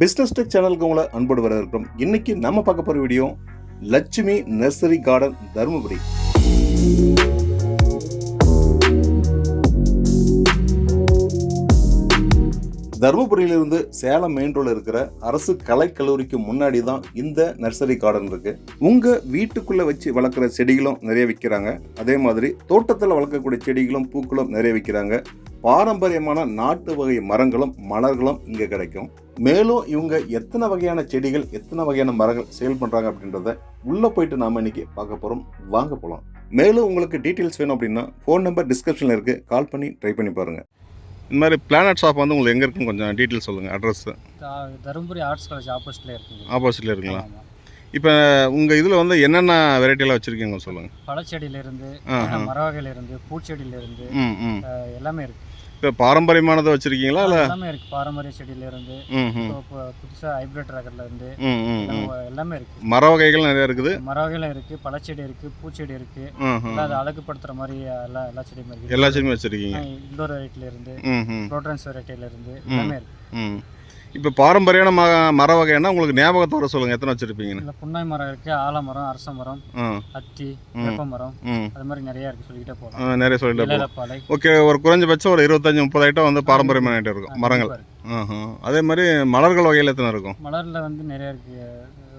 Business tech சேனலுக்கு உங்களை அன்போடு வரவேற்கிறோம். இன்னைக்கு நம்ம பார்க்க போகிற video Lakshmi nursery garden Dharmapuri. தருமபுரியிலிருந்து Salem main ரோல இருக்கிற அரசு கலைக்கல்லூரிக்கு முன்னாடி தான் இந்த நர்சரி கார்டன் இருக்கு. உங்க வீட்டுக்குள்ள வச்சு வளர்க்குற செடிகளும் நிறைய விற்கிறாங்க அதே மாதிரி தோட்டத்தில் வளர்க்கக்கூடிய செடிகளும் பூக்களும் நிறைய விற்கிறாங்க பாரம்பரியமான நாட்டு வகை மரங்களும் மலர்களும் இங்க கிடைக்கும். மேலும் இவங்க எத்தனை வகையான செடிகள் எத்தனை வகையான மரங்கள் சேல் பண்றாங்க அப்படின்றத உள்ள போயிட்டு நாம இன்னைக்கு பார்க்க போறோம். வாங்க போலாம். மேலும் உங்களுக்கு டீட்டெயில்ஸ் வேணும் அப்படின்னா ஃபோன் நம்பர் டிஸ்கிரிப்ஷனில் இருக்கு. கால் பண்ணி ட்ரை பண்ணி பாருங்க. இந்த மாதிரி பிளானட் ஷாப் வந்து உங்களுக்கு எங்கே இருக்குன்னு கொஞ்சம் டீட்டெயில் சொல்லுங்கள் அட்ரஸ் தருமபுரி ஆர்ட்ஸ் காலேஜ் ஆப்போசிட்ல இருக்குங்க. ஆப்போசிட்டில் இருக்குங்களா. இப்போ உங்கள் இதில் வந்து என்னென்ன வெரைட்டியெல்லாம் வச்சுருக்கீங்க சொல்லுங்கள் பழச்செடியில இருந்து ஆ ஆ. மர வகையில இருந்து பூச்செடியில இருந்து ம் ம். அஹ், எல்லாமே இருக்கு. இப்போ பாரம்பரியமானதை வச்சுருக்கீங்களா இல்லை? எல்லாமே இருக்கு. பாரம்பரிய செடியில இருந்து ம் ம். இப்போ இப்போ புதுசா ஹைபிரிட் ம் ம் எல்லாம் இருக்கு. மர வகைகள் நிறையா இருக்குது. மர வகையில இருக்கு பழச்செடி இருக்கு பூச்செடி இருக்கு. அது அழகுபடுத்துற மாதிரி எல்லா எல்லா செடியுமே இருக்கு. எல்லா செடியுமே வச்சுருக்கீங்க. இண்டோர் வெரைட்டில இருந்து ப்ரோட்ரன்ஸ் வெரைட்டில இருந்து எல்லாமே இருக்கு. இப்போ பாரம்பரியான ம மர வகைன்னா உங்களுக்கு ஞாபகத்தை வர சொல்லுங்கள் எத்தனை வச்சுருப்பீங்கன்னு? புன்னாய் மரம் இருக்கு ஆலமரம் அரச மரம் அத்தி. வேப்ப மரம் அது மாதிரி நிறைய இருக்கு சொல்லிக்கிட்டே போகலாம் நிறைய சொல்லிட்டு போகலாம். ஓகே ஒரு குறைஞ்சபட்சம் ஒரு இருபத்தஞ்சி முப்பது ஐட்டம் வந்து பாரம்பரியமான ஐட்டம் இருக்கும். மரங்கள். அதே மாதிரி மலர்கள் வகையில் எத்தனை இருக்கும்? மலர்ல வந்து நிறைய இருக்கு.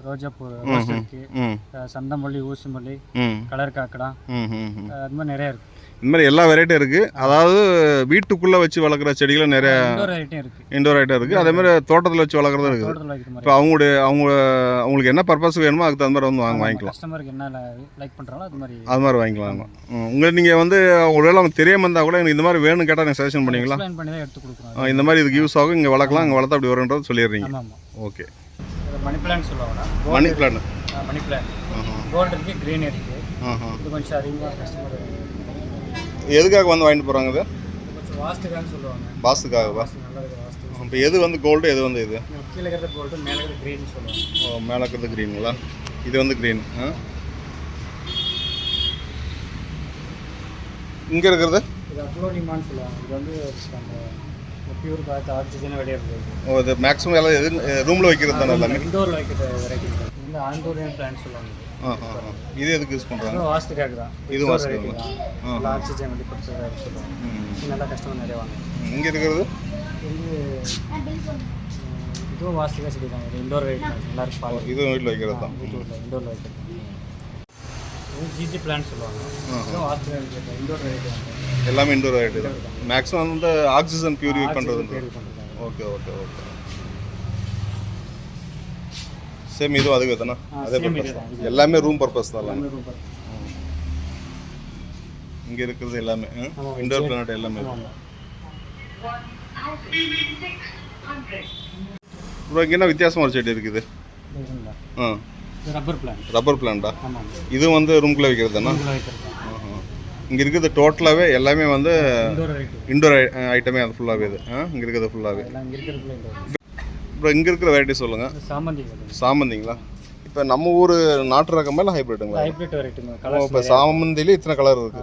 ரோஜா பூ ரோஸ் ம்ஹும். இருக்கு ம். அஹ் சந்தமல்லி ஊசுமல்லி கலர் காக்கடா அது மாதிரி நிறைய இருக்கு. இந்த மாதிரி எல்லா வெரைட்டியும் இருக்குது அதாவது வீட்டுக்குள்ளே வச்சு வளர்க்குற செடிகளும் நிறைய இண்டோர் ஐட்டம் இருக்குது அதே மாதிரி தோட்டத்தில் வச்சு வளர்க்குறதும் இருக்குது. இப்போ அவங்களுடைய அவங்க அவங்களுக்கு என்ன பர்பஸ் வேணுமோ அதுக்கு தகுந்த மாதிரி வந்து வாங்க வாங்கிக்கலாம். கஸ்டமருக்கு என்ன லைக் பண்றாங்களோ அது மாதிரி அது மாதிரி வாங்கிக்கலாம். உங்களுக்கு நீங்கள் வந்து ஒருவேளை அவங்க தெரியாமல் இருந்தால் கூட எனக்கு இந்த மாதிரி வேணும்னு கேட்டால் நீங்கள் சஜஷன் பண்ணுவீங்களா எக்ஸ்பிளைன் பண்ணி தான் எடுத்து கொடுக்குறோம் இந்த மாதிரி இதுக்கு யூஸ் ஆகும். இங்கே வளர்க்கலாம் இங்கே வளர்த்தா அப்படி வரும்ன்றது சொல்லிடுறீங்க. ஓகே. மணி பிளான் சொல்லுவாங்க money plant money plant gold இருக்கு கிரீன் இருக்கு. ஆஹா. இது கொஞ்சம் அதிகமாக கஸ்டமர் எதுக்காக வந்து வாங்கிட்டு போகிறாங்க இது? கொஞ்சம் வாஸ்துக்கான்னு சொல்லுவாங்க. பாஸுக்காக வாஸ்து நல்லா இருக்கு வாஸ்து. இப்போ எது வந்து கோல்டு எது வந்து இது? கீழே கோல்டு மேலே கிரீன் சொல்லுவாங்க. ஓ, மேலே இருக்கிறது க்ரீனுங்களா இது வந்து க்ரீன் ஆ? இங்கே இருக்கிறது? இது சொல்லுவாங்க. இது வந்து பியூர் காற்று ஆக்சிஜன் வெளியே இருக்குது ஓ இது மேக்ஸிமம் எல்லாம் எது ரூமில் வைக்கிறது தானே எல்லாமே? இண்டோரில் வைக்கிற வெரைட்டி இது வந்து ஆண்டோரியன் பிளான்ட் சொல்லுவாங்க. இது. எதுக்கு யூஸ் பண்ணுறாங்க வாஸ்துக்காக தான். இது வாஸ்துக்காக ஆக்சிஜன் வெளிப்படுத்துறதாக சொல்லுவாங்க இது நல்லா கஸ்டமர் நிறைய வாங்க. இங்கே இருக்கிறது? வந்து இதுவும் வாஸ்துக்காக செடி தான் இது இண்டோர் இருக்கு பால் இதுவும் வீட்டில் வைக்கிறது தான். இண்டோரில் வைக்கிறது ஜிஜி பிளான்ட் சொல்லுவாங்க. இண்டோர் எல்லாமே இண்டோர் வெரைட்டி தான். மேக்ஸிமம் வந்து ஆக்சிஜன் பியூரிஃபை பண்ணுறது ஓகே ஓகே ஓகே சேம் இதுவும் அதுக்கு தானே? பர்பஸ் இதுதான். தான். எல்லாமே ரூம் பர்பஸ் தான் எல்லாமே இங்கே இருக்கிறது எல்லாமே ஆமா, இண்டோர். பிளானட் எல்லாமே. ப்ரோ இங்கே என்ன வித்தியாசமாக ஒரு செடி இருக்குது? ஆ. ரப்பர் பிளான்ட் ரப்பர் பிளான்டா ஆமாம் இது வந்து ரூம்குள்ளே வைக்கிறது தானே? இங்கே இருக்கிறது டோட்டலாகவே எல்லாமே வந்து இண்டோர் ஐட்டமே அது ஃபுல்லாகவே இது. ஆ இங்கே இருக்கிறது ஃபுல்லாகவே எல்லாம் ப்ரோ இங்கே இருக்கிற வெரைட்டி சொல்லுங்கள் சாமந்தி சாமந்திங்களா? இப்போ நம்ம ஊர் நாட்டு ரகமா இல்லை ஹைப்ரிட்டுங்களா ஹைப்ரிட் வெரைட்டி இப்போ சாமந்திலே இத்தனை கலர் இருக்கு?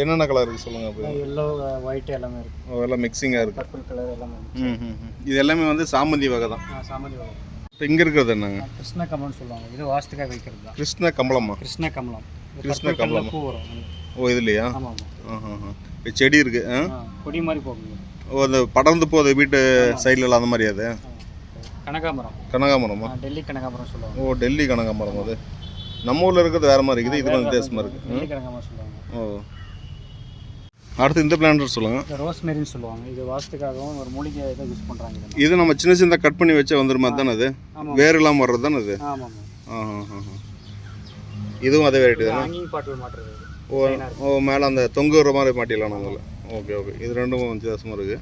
என்னென்ன கலர் இருக்குது சொல்லுங்கள் அப்போ? எல்லோ ஒயிட் எல்லாமே இருக்கு. எல்லாம் மிக்சிங்காக இருக்குது பர்பிள் கலர் எல்லாமே இருக்கு. ம். இது எல்லாமே வந்து சாமந்தி வகை தான். சாமந்தி வரும் இப்போ இங்கே இருக்கிறது என்னங்க? கிருஷ்ண கமலம்னு சொல்லுவாங்க. இது வாஸ்துக்காக வைக்கிறது தான். கிருஷ்ண கம்பளமா கிருஷ்ண கமலம். கிருஷ்ண கமலம். பூ வரும். ஓ இதுலையா? ஆமாம் இப்போ செடி ஆ? கொடி மாதிரி போகுங்க ஓ அந்த படர்ந்து போகுது வீட்டு சைடில் அந்த மாதிரி அது. கனகாமரம் கனகாமரமா டெல்லி கனகாமரம் சொல்லுவாங்க. ஓ டெல்லி கனகாமரம் அது. நம்ம ஊரில் இருக்கிறது வேறு மாதிரி இருக்குது. இது கொஞ்சம் வித்தியாசமாக இருக்குது டெல்லி கனகாமரம் சொல்லுவாங்க. ஓ. அடுத்து இந்த பிளான்டர் சொல்லுங்கள் ரோஸ்மெரின்னு சொல்லுவாங்க. இது வாஸ்துக்காகவும் ஒரு மூலிகை இதை யூஸ் பண்ணுறாங்க இது நம்ம சின்ன சின்ன கட் பண்ணி வச்சா வந்துருமா தானே அது? வேர் இல்லாமல் வர்றது தானே அது? ஆமாம் இதுவும் அதே வெரைட்டி தானே? ஹேங்கிங் பாட்டில் மாட்டுறது. இது. ஓ ஓ மேலே அந்த தொங்க விடுற மாதிரி மாட்டிடலாம் நம்மள. Okay okay. இது ரெண்டும் வித்தியாசமாக இருக்குது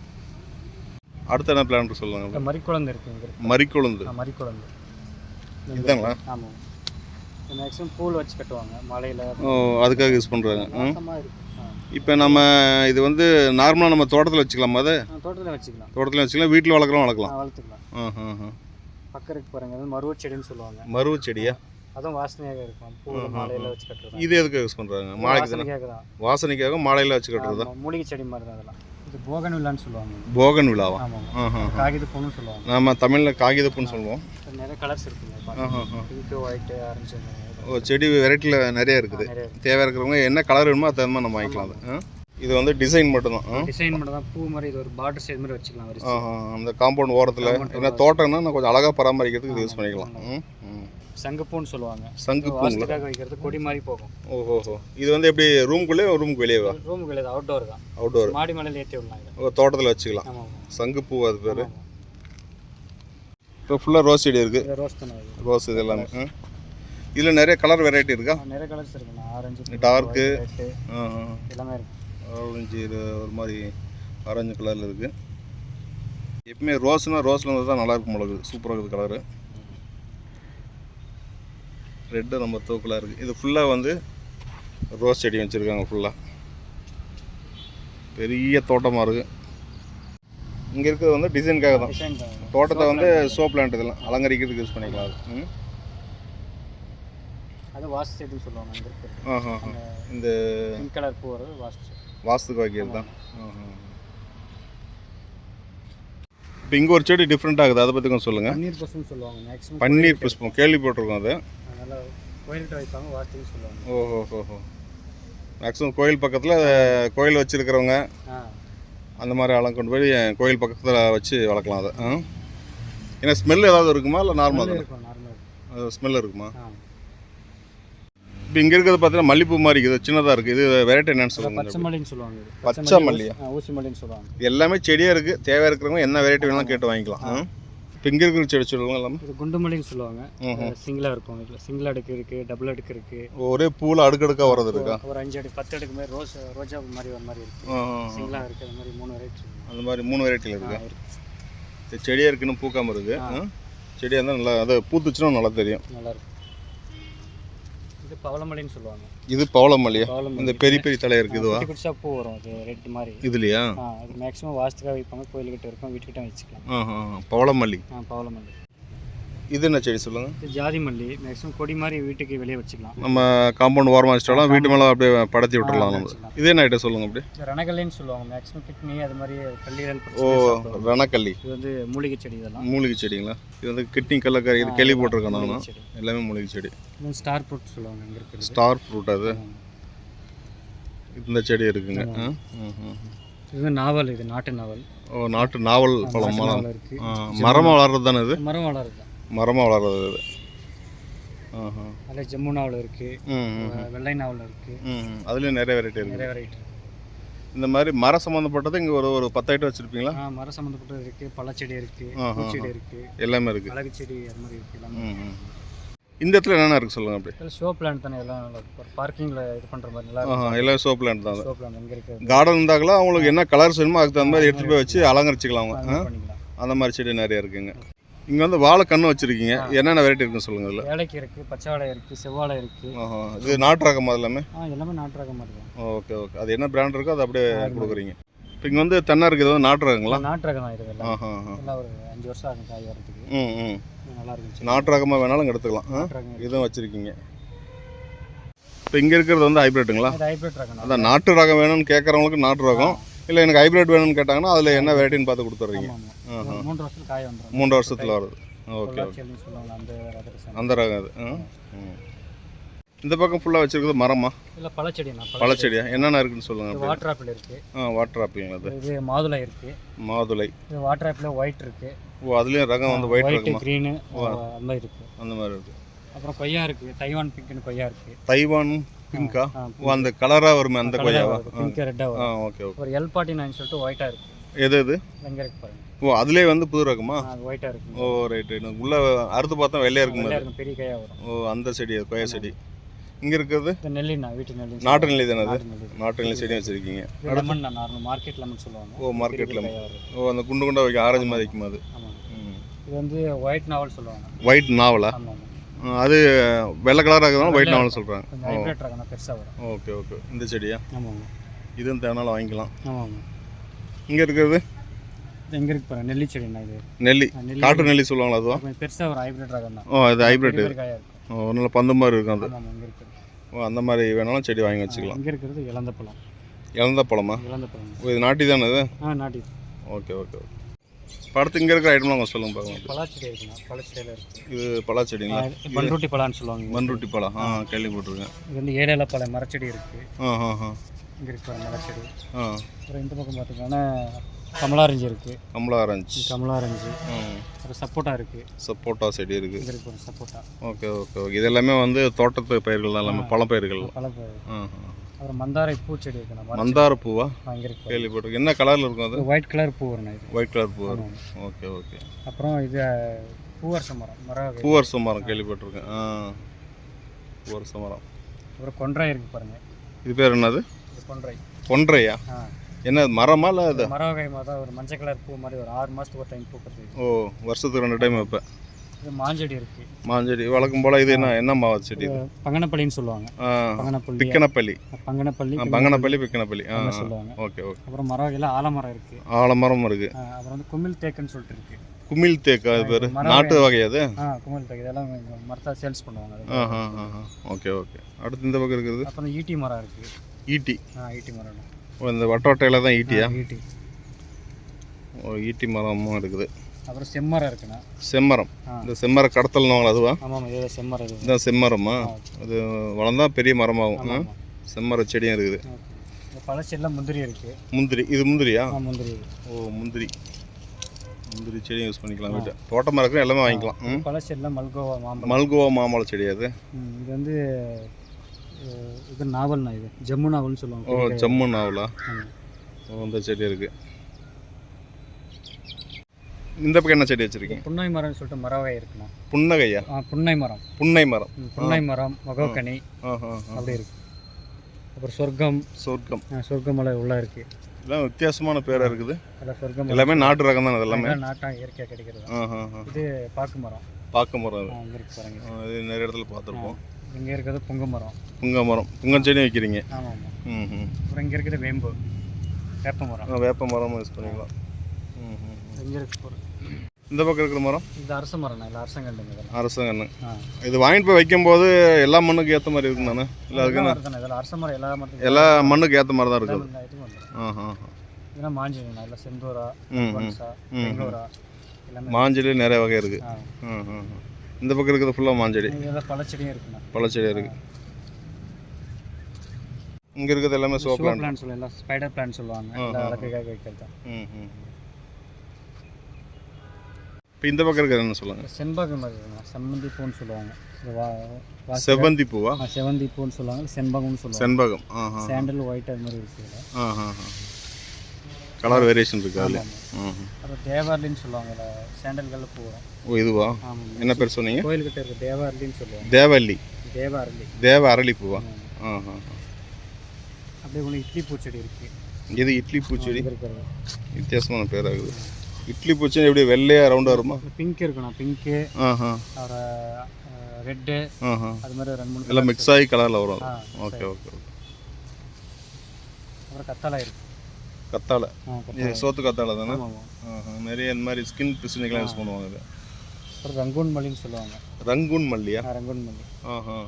அடுத்து என்ன பிளான் சொல்லுங்க. மறிக்குழந்து இருக்குது இங்கே இருக்கு. மறிக்குழுந்து. மறிக்குழந்து. இதுதாங்களா ஆமாம் மேக்ஸிமம் பூல் வச்சு கட்டுவாங்க மலையில். ஓ அதுக்காக யூஸ் பண்ணுறாங்க. இப்போ நம்ம இது வந்து நார்மலாக நம்ம தோட்டத்தில் வச்சுக்கலாமா அதை? தோட்டத்தில் வச்சுக்கலாம். தோட்டத்தில் வச்சுக்கலாம் வீட்டில் வளர்க்கலாம் வளர்க்கலாம். வளர்த்துக்கலாம். பக்கம் இருக்கு பாருங்க மருவ செடின்னு சொல்லுவாங்க. மருவு செடியா? அதுவும் வாசனையாக இருக்கும். பூ மாலையில் வச்சு கட்டுறது. இது எதுக்கு யூஸ் பண்ணுறாங்க மாலைக்கு வாசனைக்காக தான். வாசனைக்காக மாலையில் வச்சு கட்டுறதா? மூலிகை செடி மாதிரி தான் அதெல்லாம். இது போகன் சொல்லுவாங்க. போகன் விழாவா ஆமாம். காகித பூன்னு சொல்லுவாங்க. நாம தமிழில் காகிதப்புன்னு சொல்லுவோம். நிறைய கலர்ஸ் இருக்குங்க. பிங்க் ஒயிட் ஆரஞ்சு ஓ செடி வெரைட்டியில் நிறைய இருக்குது. தேவையாக இருக்கிறவங்க என்ன கலர் வேணுமோ அது மாதிரி நம்ம வாங்கிக்கலாம்? இது வந்து டிசைன் மட்டும்தான்? டிசைன் மட்டும் தான் பூ மாதிரி இது ஒரு பார்டர் சைடு மாதிரி வச்சுக்கலாம். அந்த காம்பவுண்ட் ஓரத்தில். ஏன்னா தோட்டம்னா கொஞ்சம் அழகாக பராமரிக்கிறதுக்கு இது யூஸ் பண்ணிக்கலாம். ம். சங்குப்பூன்னு சொல்லுவாங்க. சங்கு பூங்களா வாஸ்துக்காக வைக்கிறது கொடி மாதிரி போகும். ஓஹோஹோ. இது வந்து எப்படி ரூம்குள்ளே ரூமுக்கு வெளியேவா ரூமுக்கு இல்லை அவுட்டோர் தான். அவுட்டோர் மாடி மேலே ஏற்றி விடலாம் தோட்டத்தில் வச்சுக்கலாம். ஆமாம் சங்கு பூ அது பேர். இப்போ ஃபுல்லாக ரோஸ் செடி இருக்குது ரோஸ் தானே ரோஸ் இது எல்லாமே. இதில் நிறைய கலர் வெரைட்டி இருக்கா? நிறைய கலர்ஸ் இருக்குண்ணா ஆரஞ்சு ஆஹா. எல்லாமே இருக்கு. ஆரஞ்சு இது ஒரு மாதிரி ஆரஞ்சு கலரில் இருக்குது எப்பவுமே ரோஸ்னால் ரோஸில் வந்து தான் நல்லா இருக்கும் மிளகு சூப்பராக இருக்குது கலரு ரெட்டு நம்ம தூக்கலாக இருக்குது இது ஃபுல்லாக வந்து ரோஸ் செடி வச்சுருக்காங்க ஃபுல்லாக பெரிய தோட்டமாக இருக்குது இங்கே இருக்கிறது வந்து டிசைனுக்காக தான். தோட்டத்தை வந்து சோ பிளான்ட் இதெல்லாம் அலங்கரிக்கிறதுக்கு யூஸ் பண்ணிக்கலாம். அது ம்? அது வாஸ்து செடின்னு சொல்லுவாங்க இருக்கிறது. அந்த இந்த கலர் பூ வர்றது வாஸ்து வாஸ்துக்கு வைக்கிறது தான். இப்போ இங்கே ஒரு செடி டிஃப்ரெண்ட் ஆகுது. அதை பற்றி கொஞ்சம் சொல்லுங்கள் பன்னீர் பசுன்னு சொல்லுவாங்க. மேக்ஸிமம் பன்னீர் புஷ்பம் கேள்விப்பட்டிருக்கோம் அது. அதனால கோயில்கிட்ட வைப்பாங்க வாஸ்துன்னு சொல்லுவாங்க. ஓஹோ ஓஹோ மேக்ஸிமம் கோயில் பக்கத்தில் கோயில் வச்சுருக்கிறவங்க அந்த மாதிரி ஆளுங்க கொண்டு போய் கோயில் பக்கத்தில் வச்சு வளர்க்கலாம் அதை. ஏன்னா ஸ்மெல் ஏதாவது இருக்குமா? இல்லை நார்மல் நல்ல தானே? இருக்கும் ஸ்மெல் இருக்குமா? இப்போ இங்கே இருக்கிறது பார்த்தீங்கன்னா மல்லிப்பூ மாதிரி இருக்குது சின்னதாக இருக்குது. இது வெரைட்டி என்னன்னு அதான் சொல்லுங்க. பச்சை மல்லின்னு சொல்லுவாங்க பச்சை மல்லியா? ஊசி- மல்லின்னு சொல்லுவாங்க. எல்லாமே செடியாக இருக்குது தேவையாக இருக்கிறவங்க என்ன வெரைட்டி வேணாலும் கேட்டு வாங்கிக்கலாம்? இப்போ இங்கே இருக்கிற செடி சொல்லுவாங்க எல்லாமே இது குண்டு மல்லின்னு சொல்லுவாங்க. சிங்கிளாக இருக்கும் இதில் சிங்கிள் அடுக்கு இருக்குது டபுள் அடுக்கு இருக்குது ஒரே பூவில் அடுக்கடுக்காக வர்றது இருக்கா? ஒரு அஞ்சு அடுக்கு பத்து அடுக்கு மாதிரி ரோஸ் ரோஜா மாதிரி ஒரு மாதிரி இருக்குது. சிங்கிளாக இருக்குது அது மாதிரி மூணு வெரைட்டி அந்த மாதிரி மூணு வெரைட்டியில் இருக்கு? இருக்கு. இது செடியாக இருக்குன்னு பூக்காமல் இருக்கு. ஆ? செடியாக இருந்தால் நல்லா அது பூத்துச்சுன்னா நல்லா தெரியும். நல்லா இருக்கும் இது பவளமல்லின்னு சொல்லுவாங்க. இது பவளமல்லியா? இந்த பெரிய பெரிய தலை இருக்கு இதுவா? குடிச்சா பூ வரும். அது ரெட் மாதிரி. இதுலையா? அது மேக்ஸிமம் வாஸ்துக்காக வைப்பாங்க கோயில்கிட்ட இருக்கும். வீட்டுக்கிட்ட வச்சுக்கலாம். பவளமல்லி. ஆ பவளமல்லி. இது என்ன செடி சொல்லுங்க? இது ஜாதி மல்லி. மேக்ஸிமம் கொடி மாதிரி வீட்டுக்கு வெளியே வச்சுக்கலாம். நம்ம காம்பவுண்ட் ஓரமாக வச்சிட்டாலும் வீட்டு மேலே அப்படியே படத்தி விட்டுறலாம் நம்ம. இது என்ன ஐட்டம் சொல்லுங்க அப்படி? இது ரணகல்லின்னு சொல்லுவாங்க. மேக்ஸிமம் கிட்னி அது மாதிரி கல்லீரல் ஓ. ரணக்கல்லி. இது வந்து மூலிகை செடி இதெல்லாம். மூலிகை செடிங்களா? இது வந்து கிட்னி கல்லக்கறி இது கேள்விப்பட்டிருக்கேன் மூலிகை நான் எல்லாமே மூலிகை செடி. ஸ்டார் ஃப்ரூட் சொல்லுவாங்க இங்கே இருக்குது ஸ்டார் ஃப்ரூட் அது. இந்த செடி இருக்குங்க. இது நாவல் இது நாட்டு நாவல். ஓ நாட்டு நாவல் பழம்? நாட்டு மரம் வளர்றது தானே இது? மரம் வளருது மரமா வளர்றது ஆஹா. அதில் ஜம்மு நாவல் இருக்கு. ம் ம் வெள்ளை நாவல் இருக்கு. ம் ம். அதுலயும் நிறைய வெரைட்டி இருக்கு. நிறைய வெரைட்டி இந்த மாதிரி மரம் சம்மந்தப்பட்டது இங்கே ஒரு ஒரு பத்து ஐட்டம் வச்சுருப்பீங்களா? ஆ மரம் சம்மந்தப்பட்டது இருக்கு. பழச்செடி இருக்கு. ஆஹா, பூச்செடி இருக்கு. எல்லாமே இருக்குது அழகு செடி அது மாதிரி இருக்கு எல்லாமே. ம் ம். இந்த இடத்துல என்னென்ன இருக்குது சொல்லுங்கள் அப்படி. ஷோ பிளான் தானே எல்லாம் நல்லா இருக்கும் பார்க்கிங்கில் இது பண்ணுற மாதிரி நல்லா எல்லாம் சோப் பிளான்ட் தான் ஷோ பிளான் எங்கே இருக்கு? கார்டன் இருந்தாங்களா அவங்களுக்கு என்ன கலர்ஸ் வேணுமோ அதுக்கு தகுந்த மாதிரி எடுத்துகிட்டு போய் வச்சு அலங்கரிச்சிக்கலாம் அவங்க. அந்த மாதிரி செடி நிறைய இருக்குங்க. இங்கே வந்து வாழை கன்று வச்சுருக்கீங்க. என்னென்ன வெரைட்டி இருக்குன்னு சொல்லுங்கள் இதில் ஏலைக்கு இருக்கு பச்சை வாழை இருக்கு செவ்வாழை இருக்கு. ஆஹா இது நாட்டு ரகம் எல்லாமே? ஆ எல்லாமே நாட்டு ரகம் ஓகே ஓகே. அது என்ன பிராண்ட் இருக்கோ அதை அப்படியே கொடுக்குறீங்க. இப்போ இங்கே வந்து தென்னை இருக்குது வந்து நாட்டு ரகங்களா நாட்டு ரகம் தான் இது எல்லாம். ஒரு அஞ்சு வருஷம் ஆகும் காய் வரதுக்கு ம் ம். நல்லா இருக்கும் செடி. நாட்டு ரகமாக வேணாலும் இங்க எடுத்துக்கலாம் இருக்கு. இதுவும் வச்சுருக்கீங்க. இப்போ இங்கே இருக்கிறது வந்து ஹைப்ரிட்டுங்களா ஹைபிரிட் ரகம் தான். அதான் நாட்டு ரகம் வேணும்னு கேட்குறவங்களுக்கு நாட்டு ரகம் இல்லை எனக்கு ஹைப்ரிட் வேணும்னு கேட்டாங்கன்னா அதில் என்ன வெரைட்டின்னு பார்த்து கொடுத்துட்றீங்க. மூன்று வருஷத்துக்கு காய் வந்துடும் மூன்று வருஷத்தில் வருது. ஓகே அந்த ரகம் அது. இந்த பக்கம் ஃபுல்லாக வச்சிருக்கிறது மரமா? இல்லை பழச்செடி. நான் பழச்செடியா? என்னென்ன இருக்குன்னு சொல்லுங்க. வாட்டர் ஆப்பிள் இருக்கு. ஆ வாட்டர் ஆப்பிள் அது? இது மாதுளை இருக்கு. மாதுளை. இது வாட்டர் ஆப்பிள் ஒயிட் இருக்கு. ஓ அதுலேயும் ரகம் வந்து ஒயிட் ஒயிட் ரகமா? க்ரீனு அந்த மாதிரி இருக்கு. அந்த மாதிரி இருக்கு. அப்புறம் கொய்யா இருக்கு. தைவான் பிங்க்னு கொய்யா இருக்கு. தைவான் பிங்கா அந்த கலராக வருமே அந்த கொய்யாவா? பிங்க் ரெட்டாக ஆ வரும். ஓகே ஓகே ஒரு எல் ஃபார்ட்டி நைன் சொல்லிட்டு ஒயிட்டாக இருக்கு. எது எது? இருக்கு பாருங்க. ஓ அதுலேயே வந்து புது ரகமா? ஒயிட்டாக இருக்கு. ஓ ரைட் ரைட் உள்ள அறுத்து பார்த்தா வெள்ளையா இருக்கும் பெரிய காயாக வரும். ஓ அந்த செடி கொய்யா செடி. இங்கே இருக்கிறது? நெல்லிண்ணா வீட்டு நெல்லி நாட்டு நிலை தானே அது? நாட்டு நெல்லி. செடி வச்சிருக்கீங்க. லெமன் நார்மல் மார்க்கெட் லெமன் சொல்லுவாங்க. ஓ காயாக வரும். ஓ அந்த குண்டு குண்டா வைக்கும் ஆரஞ்சு மாதிரி வைக்கும் அது? இது வந்து ஒயிட் நாவல் சொல்லுவாங்க. ஒயிட் நாவலா ஆமாம் அது வெள்ளை கலராக இருக்கிறதால ஒயிட் நாவல் சொல்கிறாங்க ஹைப்ரிட் ரகம் பெருசாக வரும். Okay okay. இந்த செடியா? ஆமாம் இதுவும் தேவைனாலும் வாங்கிக்கலாம். ஆமாம் இங்கே இருக்கிறது எங்கே இருக்கு பாருங்க நெல்லி செடிண்ணா இது. நெல்லி. காட்டு நெல்லி சொல்லுவாங்களா அதுவா? பெருசாக ஒரு ஹைப்ரிட் ரகம் தான். ஓ அது ஹைப்ரிட் ஓ நல்ல பந்து மாதிரி இருக்கும் அது. ஓ அந்த மாதிரி வேணாலும் செடி வாங்கி வச்சுக்கலாம். இங்கே இருக்கிறது இளந்த பழம் இழந்த பழமா இழந்த பழம் இது நாட்டி தானே இது? ஆ நாட்டி. Okay okay okay. படத்து இங்கே இருக்கிற ஐட்டம்லாம் கொஞ்சம் சொல்லுங்க பார்க்கலாம் பலாச்செடி இருக்குண்ணா. பழச்செடியில் இருக்குது இது பலாச்செடிங்களா? பண்ருட்டி பழம்னு சொல்லுவாங்க. மண்ருட்டி பழம். ஆ கேள்விப்பட்டிருக்கேன். இது வந்து ஏழேல பழம் மரச்செடி இருக்குது ஆ ஆ ஆ. இங்கே இருக்கிற மரச்செடி. ஆ. அப்புறம் இந்த பக்கம் பார்த்தீங்கன்னா கமலாரஞ்சு ஆரஞ்சு கமலாரஞ்சு. ம் அப்புறம் சப்போட்டா இருக்குது சப்போட்டா செடி இருக்குது இங்கே இருக்கிற சப்போட்டா. Okay okay okay. இது எல்லாமே வந்து தோட்டத்து பயிர்கள் எல்லாமே பழப்பயிர்கள் பழ ஆ. அப்புறம் மந்தாரை பூச்செடி இருக்குண்ணா மர- மந்தார பூவா? இருக்கு கேள்விப்பட்டிருக்கேன். என்ன கலரில் இருக்கும் அது? ஒயிட் கலர் பூ வருண்ணா இது. ஒயிட் கலர் பூ வரும். ஓகே ஓகே அப்புறம் இது பூவரச மரம் மர வகை. பூவரச மரம் கேள்விப்பட்டிருக்கேன். ஆ. பூவரச மரம். அப்புறம் கொன்றை இருக்குது பாருங்கள் இது பேர் என்னது? கொன்றை. கொன்றையா? என்ன மரமா இல்லை இது? மர வகை மாதிரி ஒரு மஞ்சள் கலர் பூ மாதிரி ஒரு ஆறு மாதத்துக்கு ஒரு டைம் பூக்கிறது. ஓ வருஷத்துக்கு ரெண்டு டைம் வைப்பேன். இது மாஞ்செடி இருக்குது மாஞ்செடி வழக்கம் போல் இது என்ன என்ன மாவு செடி பங்கனப்பள்ளின்னு சொல்லுவாங்க. பங்கனப்பள்ளி. பிக்கனப்பள்ளி. பங்கனப்பள்ளி பங்கனப்பள்ளி பிக்கனப்பள்ளி. சொல்லுவாங்க. Okay okay. அப்புறம் மர வகையில் ஆலமரம் இருக்குது ஆலமரம் இருக்கு. அப்புறம் வந்து குமிழ் தேக்குன்னு சொல்லிட்டு இருக்கு. குமிழ் தேக்கா அது பேர்? நாட்டு வகை அது? குமிழ் தேக்கு. இதெல்லாம் மரத்தா சேல்ஸ் பண்ணுவாங்க. அது. ஆ ஆ ஆ ஆ. Okay okay. அடுத்து இந்த பக்கம் இருக்கிறது? அப்புறம் ஈட்டி மரம் இருக்குது ஈட்டி. ஆ ஈட்டி மரம் இந்த வட்ட வட்டையில தான் ஈட்டியா? ஈட்டி. ஓ ஈட்டி மரமும் இருக்குது. அப்புறம் செம்மரம் இருக்குண்ணா. செம்மரம். இந்த செம்மர கடத்தல்னு அதுவா? ஆமாம் இதே செம்மரம் இது. இதுதான் செம்மரமா. அது வளர்ந்தா பெரிய மரமாகும். செம்மர செடியும் இருக்குது. பழச்செடியில் முந்திரி இருக்குது முந்திரி. இது முந்திரியா? முந்திரி. ஓ முந்திரி. முந்திரி செடியும் யூஸ் பண்ணிக்கலாம். வீட்டை தோட்டமாக இருக்கிற எல்லாமே வாங்கிக்கலாம். ம்? பழச்செடியில் மல்கோவா மாம்பழம். மல்கோவா மாம்பழ செடி அது? இது வந்து இது நாவல்ண்ணா இது. ஜம்மு நாவல்னு சொல்லுவாங்க. ஓ ஜம்மு நாவலா. ஓ இந்த செடி இருக்கு. இந்த பக்கம் என்ன செடி வச்சிருக்கீங்க? புன்னை மரம்னு சொல்லிட்டு மர வகை இருக்குண்ணா. புன்னகையா? ஆ புன்னை மரம். புன்னை மரம். புன்னை மரம் மகோக்கனி ஆஹா அப்படி இருக்கு. அப்புறம் சொர்க்கம். சொர்க்கம். ஆ, சொர்க்கமலை உள்ள இருக்கு. எல்லாம் வித்தியாசமான பேராக இருக்குது. அதில் சொர்க்கம் எல்லாமே நாட்டு ரகம் தானே அது எல்லாமே. நாட்டாக இயற்கையாக கிடைக்கிறது ஆஹா ஆஹா. இது பாக்கு மரம். பாக்கு மரம் அது ஆ, இங்க இருக்கு பாருங்க. ஆ, இது நிறைய இடத்துல பார்த்துருப்போம். இங்கே இருக்கிறது புங்க மரம். புங்க மரம். புங்க செடி வைக்கிறீங்க. ஆமாம் ஆமாம் ம் ம். அப்புறம் இங்கே இருக்கிறது வேம்பு. வேப்ப மரம். ஆ, வேப்ப மரம் யூஸ் பண்ணிக்கலாம். ம் ம் ம். இங்கே இருக்கு பாருங்க. இந்த பக்கம் இருக்கிற மரம்? இது அரச மரம் இல்லை அரசங்கன்னு ஆ. இது வாங்கிட்டு போய் வைக்கும்போது எல்லா மண்ணுக்கு ஏற்ற மாதிரி இருக்கும் தானே இல்லை அதுக்கு அரச மரம் எல்லா மரத்துக்கும் எல்லா மண்ணுக்கு ஏற்ற மாதிரி தான் இருக்குது ஆஹா இதெல்லாம் இல்லை செந்தூரா. பெங்களூரா மாஞ்செடி நிறைய வகை இருக்குது. இந்த பக்கம் இருக்கிறது ஃபுல்லாக மாஞ்செடி பழச்செடியும் இருக்குண்ணா. பழச்செடி இருக்குது இங்கே இருக்கிறது எல்லாமே சோ ஷோ பிளான் பிளான் சொல்லுவாங்க எல்லாம் ஸ்பைடர் பிளான் சொல்லுவாங்க. அழகுக்காக வைக்கிறது. தான் ம் ம். இப்போ இந்த பக்கம் இருக்கிறது சொல்லுங்கள் செண்பகம் இருக்குண்ணா செம்மந்தி பூன்னு சொல்லுவாங்க செவ்வந்தி பூவா ஆ, செவந்தி பூன்னு சொல்லுவாங்க. செண்பகம்னு சொல்லுவாங்க செண்பகம் சாண்டல் ஒயிட் அது மாதிரி இருக்குது கலர் வேரியேஷன் இருக்கு அதில்? அப்புறம் தேவார்லின்னு சொல்லுவாங்க சாண்டல்களில் பூ வரும் ஓ இதுவா? என்ன பேர் சொன்னீங்க? கோயில்கிட்ட இருக்க தேவார்லின்னு சொல்லுவாங்க. தேவல்லி. தேவாரலி. தேவ அரளி பூவா ஆமாம். ஆஹா அப்படியே ஒன்று இட்லி பூச்செடி இருக்குது இது இட்லி பூச்செடி? வித்தியாசமான பேராகுது இட்லி பூச்செடி எப்படி வெள்ளையா ரவுண்டாக வருமா? பிங்க் இருக்குண்ணா பிங்க்கு ரெட்டு அது மாதிரி ரெண்டு மூணு எல்லாம் மிக்ஸ் ஆகி கலரில் வரும். Okay okay okay. அப்புறம் கத்தாழை இருக்கு. கத்தாழை. சோத்து கத்தாழை தானே? நிறைய இந்த மாதிரி ஸ்கின் பிரச்சனைகள்லாம் யூஸ் பண்ணுவாங்க இது. அப்புறம் ரங்கூன் மல்லின்னு சொல்லுவாங்க. ரங்கூன் மல்லியா ஆ, ரங்கூன் மல்லி. ஆஹா.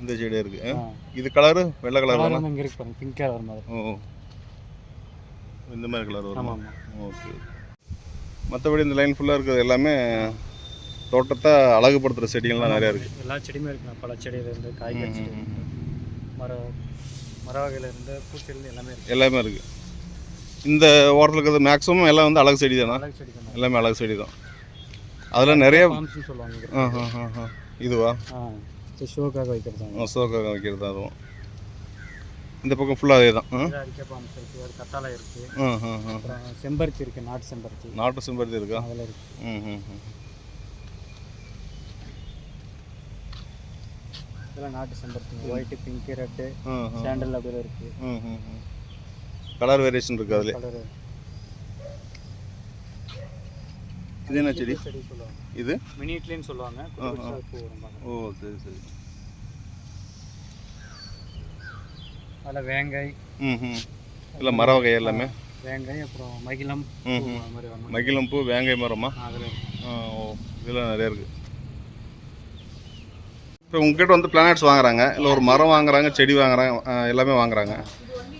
இந்த செடி இருக்கு. ஆ. இது கலரு வெள்ளை கலர் வந்து இங்கே இருக்கு பாருங்க பிங்க் கலர் மாதிரி. ஓ இந்த மாதிரி கலர் வரும்? ஓகே. மற்றபடி இந்த லைன் ஃபுல்லாக இருக்கிறது எல்லாமே தோட்டத்தை அழகுபடுத்துகிற செடிகள்லாம் நிறையா இருக்குது எல்லா செடியுமே இருக்குண்ணா பழ செடியிலேருந்து காய்கறி செடி மர மர வகையிலேருந்து பூச்செடியிலேருந்து எல்லாமே இருக்கு. எல்லாமே இருக்குது இந்த ஓரத்தில் இருக்கிறது மேக்ஸிமம் எல்லாம் வந்து அழகு செடி தானே அழகு செடி தான் எல்லாமே அழகு செடி தான் அதில் நிறைய சொல்லுவாங்க இதுவா? ஷோக்காக வைக்கிறது? தான் சோக்காக வைக்கிறது அதுவும். இந்த பக்கம் ஃபுல்லாக அதே தான் இது அரிக்கை பாம்ஸ் இருக்குது கத்தாழை இருக்குது செம்பருத்தி இருக்குது நாட்டு செம்பருத்தி. நாட்டு செம்பருத்தி இருக்கா? அதில் இருக்குது ம் இதெல்லாம் நாட்டு செம்பருத்தி. ஒயிட்டு பிங்க்கு ரெட்டு சாண்டல் அப்படியே இருக்குது ம் ம் ம். கலர் வேரியேஷன் இருக்குது அதில் கலரு இது என்ன செடி? இது மினி இட்லின்னு சொல்லுவாங்க. ஓ சரி சரி. அதில் வேங்காய் ம் இல்லை மர வகை எல்லாமே? வேங்காய் அப்புறம் மகிழம் ம், மகிழம் பூ வேங்கை மரமா? இதெல்லாம் நிறைய இருக்குது இப்போ உங்ககிட்ட வந்து பிளானட்ஸ் வாங்குறாங்க. இல்லை ஒரு மரம் வாங்குறாங்க செடி வாங்குறாங்க எல்லாமே வாங்குறாங்க.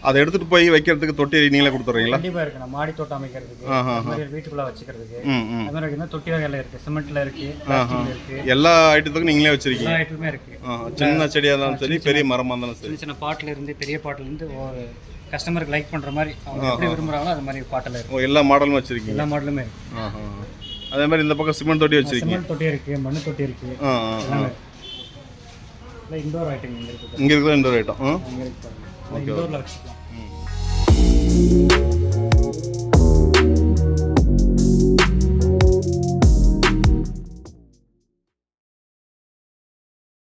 அதை எடுத்துட்டு போய் வைக்கிறதுக்கு தொட்டி நீங்களே கொடுத்துட்றீங்களா கண்டிப்பாக இருக்கு. நம்ம மாடி தோட்டம் அமைக்கிறதுக்கு. அது மாதிரி வீட்டுக்குள்ளே வச்சுக்கிறதுக்கு அது மாதிரி இருக்குன்னா தொட்டி வகையில் இருக்குது பிளாஸ்டிக்கில் இருக்குது எல்லா ஐட்டத்துக்கும் நீங்களே வச்சிருக்கீங்க? எல்லா ஐட்டமே இருக்குது ஆஹா. சின்ன செடியாக இருந்தாலும் சரி பெரிய மரமாக இருந்தாலும் சரி. சின்ன சின்ன பாட்டில் இருந்து பெரிய பாட்டில் இருந்து ஒரு கஸ்டமருக்கு லைக் பண்ணுற மாதிரி அவங்க எப்படி விரும்புகிறாங்களோ அது மாதிரி பாட்டில் இருக்குது ஓ எல்லா மாடலும் வச்சிருக்கீங்க? எல்லா மாடலுமே இருக்குது ஆஹா. அதே மாதிரி இந்த பக்கம் சிமெண்ட் தொட்டி வச்சிருக்கீங்க சிமெண்ட் தொட்டி இருக்குது மண் தொட்டி இருக்குது ஆ ஆ, ஆ. எல்லாமே இல்லை இண்டோர் ஐட்டம் இங்கே இருக்குது இங்கே இருக்கிற இந்த ஐட்டம் ஆ? இருக்கு பாருங்க. இண்டோரில் வச்சுக்கலாம் ம்